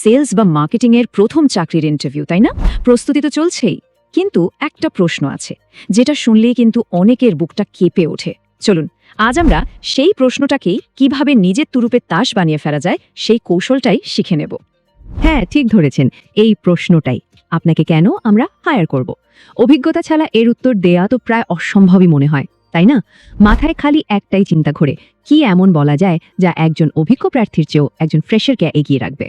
Sales বা marketing এর প্রথম চাকরির ইন্টারভিউ তাই না? প্রস্তুতি তো চলছেই। কিন্তু একটা প্রশ্ন আছে, যেটা শুনলেই কিন্তু অনেকের বুকটা কেঁপে ওঠে। চলুন, আজ আমরা সেই প্রশ্নটাকেই কীভাবে নিজের তুরুপে তাস বানিয়ে ফেলা যায়, সেই কৌশলটাই শিখে নেব। হ্যাঁ ঠিক ধরেছেন, এই প্রশ্নটাই। আপনাকে কেন আমরা হায়ার করব? অভিজ্ঞতা ছাড়া এর উত্তর দেয়া তো প্রায় অসম্ভবই মনে হয়, তাই না? মাথায় খালি একটাই চিন্তা ঘোরে, কি এমন বলা যায় যা একজন অভিজ্ঞ প্রার্থীর চেয়েও একজন ফ্রেশারকে এগিয়ে রাখবে?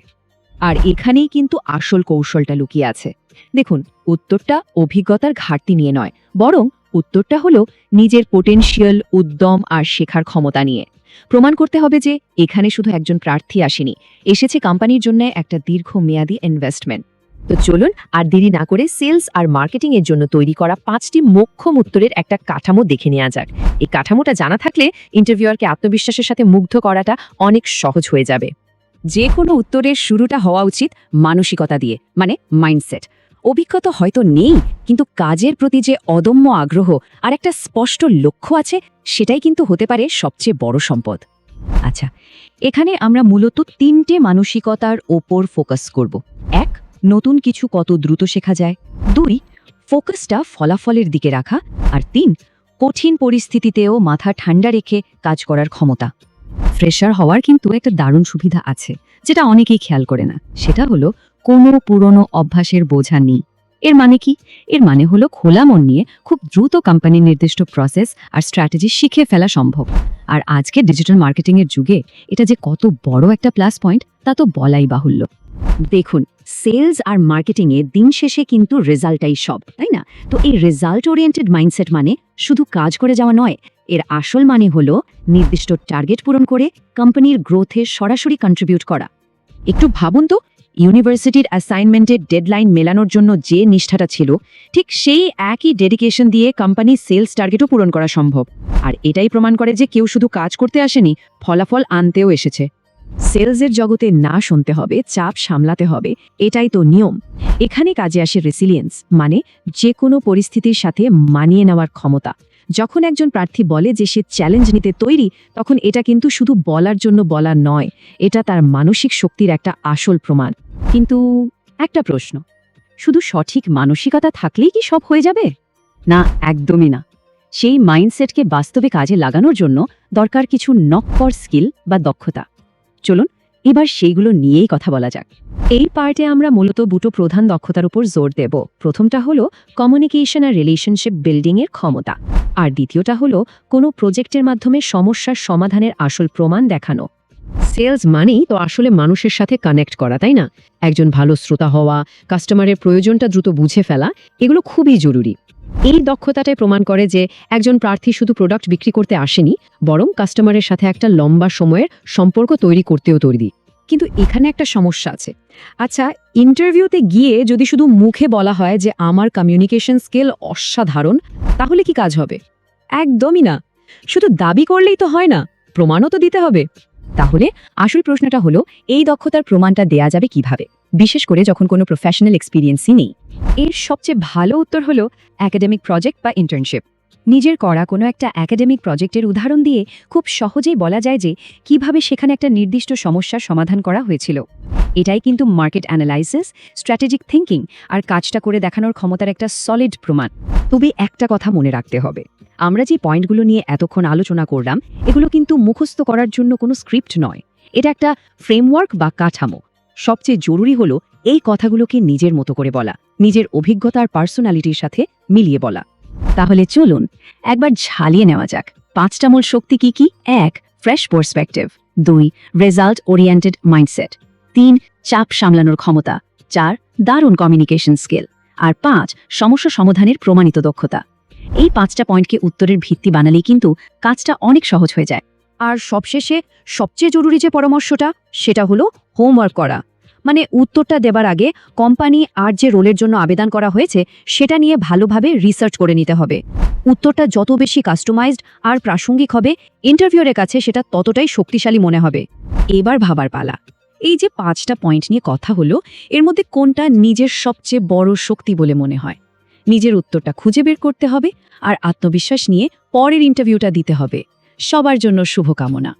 আর এখানেই কিন্তু আসল কৌশলটা লুকিয়ে আছে। দেখুন, উত্তরটা অভিজ্ঞতার ঘাটতি নিয়ে নয়, বরং উত্তরটা হলো নিজের পোটেনশিয়াল উদ্যম আর শেখার ক্ষমতা নিয়ে। প্রমাণ করতে হবে যে এখানে শুধু একজন প্রার্থী আসেনি, এসেছে কোম্পানির জন্য একটা দীর্ঘমেয়াদী ইনভেস্টমেন্ট তো চলুন আর দেরি না করে সেলস আর মার্কেটিং এর জন্য তৈরি করা পাঁচটি মোক্ষম উত্তরের একটা কাঠামো দেখে নেওয়া যাক। এই কাঠামোটা জানা থাকলে ইন্টারভিউয়ারকে আত্মবিশ্বাসের সাথে মুগ্ধ করাটা অনেক সহজ হয়ে যাবে। যে কোনো উত্তরের শুরুটা হওয়া উচিত মানসিকতা দিয়ে মানে মাইন্ডসেট অভিজ্ঞতা হয়তো নেই, কিন্তু কাজের প্রতি যে অদম্য আগ্রহ আর একটা স্পষ্ট লক্ষ্য আছে, সেটাই কিন্তু হতে পারে সবচেয়ে বড় সম্পদ। আচ্ছা এখানে আমরা মূলত তিনটে মানসিকতার ওপর ফোকাস করব। এক, নতুন কিছু কত দ্রুত শেখা যায়। দুই ফোকাসটা ফলাফলের দিকে রাখা। আর তিন, কঠিন পরিস্থিতিতেও মাথা ঠান্ডা রেখে কাজ করার ক্ষমতা। ফ্রেশার হওয়ার কিন্তু একটা দারুণ সুবিধা আছে, যেটা অনেকেই খেয়াল করে না। সেটা হলো কোনো পুরনো অভ্যাসের বোঝা নেই। এর মানে কি? এর মানে হলো খোলা মন নিয়ে খুব দ্রুত কোম্পানির নির্দিষ্ট প্রসেস আর স্ট্র্যাটেজি শিখে ফেলা সম্ভব। আর আজকে ডিজিটাল মার্কেটিং এর যুগে এটা যে কত বড় একটা প্লাস পয়েন্ট তা তো বলাই বাহুল্য। দেখুন সেলস আর মার্কেটিং এ দিন শেষে কিন্তু রেজাল্টটাই সব, তাই না? তো এই রেজাল্ট ওরিয়েন্টেড মাইন্ডসেট মানে শুধু কাজ করে যাওয়া নয় এর আসল মানে হল নির্দিষ্ট টার্গেট পূরণ করে কোম্পানির গ্রোথে সরাসরি কন্ট্রিবিউট করা। একটু ভাবুন তো ইউনিভার্সিটির অ্যাসাইনমেন্টের ডেডলাইন মেলানোর জন্য যে নিষ্ঠাটা ছিল, ঠিক সেই একই ডেডিকেশন দিয়ে কোম্পানি সেলস টার্গেটও পূরণ করা সম্ভব। আর এটাই প্রমাণ করে যে কেউ শুধু কাজ করতে আসেনি, ফলাফল আনতেও এসেছে। সেলসের জগতে না শুনতে হবে, চাপ সামলাতে হবে, এটাই তো নিয়ম। এখানে কাজে আসে রেসিলিয়েন্স মানে যে কোনো পরিস্থিতির সাথে মানিয়ে নেওয়ার ক্ষমতা। যখন একজন প্রার্থী বলে যে সে চ্যালেঞ্জ নিতে তৈরি, তখন এটা কিন্তু শুধু বলার জন্য বলা নয়, এটা তার মানসিক শক্তির একটা আসল প্রমাণ। কিন্তু একটা প্রশ্ন, শুধু সঠিক মানসিকতা থাকলেই কি সব হয়ে যাবে? না, একদমই না। সেই মাইন্ডসেটকে বাস্তবে কাজে লাগানোর জন্য দরকার কিছু নক্কর স্কিল বা দক্ষতা। চলুন এবার সেইগুলো নিয়েই কথা বলা যাক। এই পার্টে আমরা মূলত দুটো প্রধান দক্ষতার উপর জোর দেব। প্রথমটা হলো কমিউনিকেশন আর রিলেশনশিপ বিল্ডিংয়ের ক্ষমতা। আর দ্বিতীয়টা হলো কোনো প্রজেক্টের মাধ্যমে সমস্যার সমাধানের আসল প্রমাণ দেখানো। সেলস মানেই তো আসলে মানুষের সাথে কানেক্ট করা, তাই না? একজন ভালো শ্রোতা হওয়া কাস্টমারের প্রয়োজনটা দ্রুত বুঝে ফেলা, এগুলো খুবই জরুরি। এই দক্ষতাটাই প্রমাণ করে যে একজন প্রার্থী শুধু প্রোডাক্ট বিক্রি করতে আসেনি, বরং কাস্টমারের সাথে একটা লম্বা সময়ের সম্পর্ক তৈরি করতেও তৈরি। কিন্তু এখানে একটা সমস্যা আছে। আচ্ছা ইন্টারভিউতে গিয়ে যদি শুধু মুখে বলা হয় যে আমার কমিউনিকেশন স্কিল অসাধারণ, তাহলে কি কাজ হবে? একদমই না। শুধু দাবি করলেই তো হয় না, প্রমাণও তো দিতে হবে। তাহলে আসল প্রশ্নটা হলো, এই দক্ষতার প্রমাণটা দেয়া যাবে কীভাবে? বিশেষ করে যখন কোনো প্রফেশনাল এক্সপিরিয়েন্সই নেই। এর সবচেয়ে ভালো উত্তর হলো একাডেমিক প্রজেক্ট বা ইন্টার্নশিপ নিজের করা কোনো একটা একাডেমিক প্রজেক্টের উদাহরণ দিয়ে খুব সহজেই বলা যায় যে, কীভাবে সেখানে একটা নির্দিষ্ট সমস্যার সমাধান করা হয়েছিল। এটাই কিন্তু মার্কেট অ্যানালাইসিস স্ট্র্যাটেজিক থিঙ্কিং আর কাজটা করে দেখানোর ক্ষমতার একটা সলিড প্রমাণ। তবে একটা কথা মনে রাখতে হবে। আমরা যে পয়েন্টগুলো নিয়ে এতক্ষণ আলোচনা করলাম, এগুলো কিন্তু মুখস্থ করার জন্য কোনো স্ক্রিপ্ট নয়। এটা একটা ফ্রেমওয়ার্ক বা কাঠামো। সবচেয়ে জরুরি হলো এই কথাগুলোকে নিজের মতো করে বলা, নিজের অভিজ্ঞতার পার্সোনালিটির সাথে মিলিয়ে বলা। তাহলে চলুন, একবার ঝালিয়ে নেওয়া যাক। পাঁচটা মূল শক্তি কি কি? এক ফ্রেশ পার্সপেক্টিভ দুই রেজাল্ট ওরিয়েন্টেড মাইন্ডসেট তিন, চাপ সামলানোর ক্ষমতা। চার, দারুণ কমিউনিকেশন স্কিল আর পাঁচ, সমস্যা সমাধানের প্রমাণিত দক্ষতা। এই পাঁচটা পয়েন্টকে উত্তরের ভিত্তি বানালেই কিন্তু কাজটা অনেক সহজ হয়ে যায়। আর সবশেষে সবচেয়ে জরুরি যে পরামর্শটা, সেটা হলো হোমওয়ার্ক করা। মানে উত্তরটা দেবার আগে কোম্পানি আর যে রোলের জন্য আবেদন করা হয়েছে, সেটা নিয়ে ভালোভাবে রিসার্চ করে নিতে হবে। উত্তরটা যত বেশি কাস্টমাইজড আর প্রাসঙ্গিক হবে, ইন্টারভিউরের কাছে সেটা ততটাই শক্তিশালী মনে হবে। এবার ভাবার পালা। এই যে পাঁচটা পয়েন্ট নিয়ে কথা হলো, এর মধ্যে কোনটা নিজের সবচেয়ে বড় শক্তি বলে মনে হয়? নিজের উত্তরটা খুঁজে বের করতে হবে আর আত্মবিশ্বাস নিয়ে পরের ইন্টারভিউটা দিতে হবে। সবার জন্য শুভকামনা।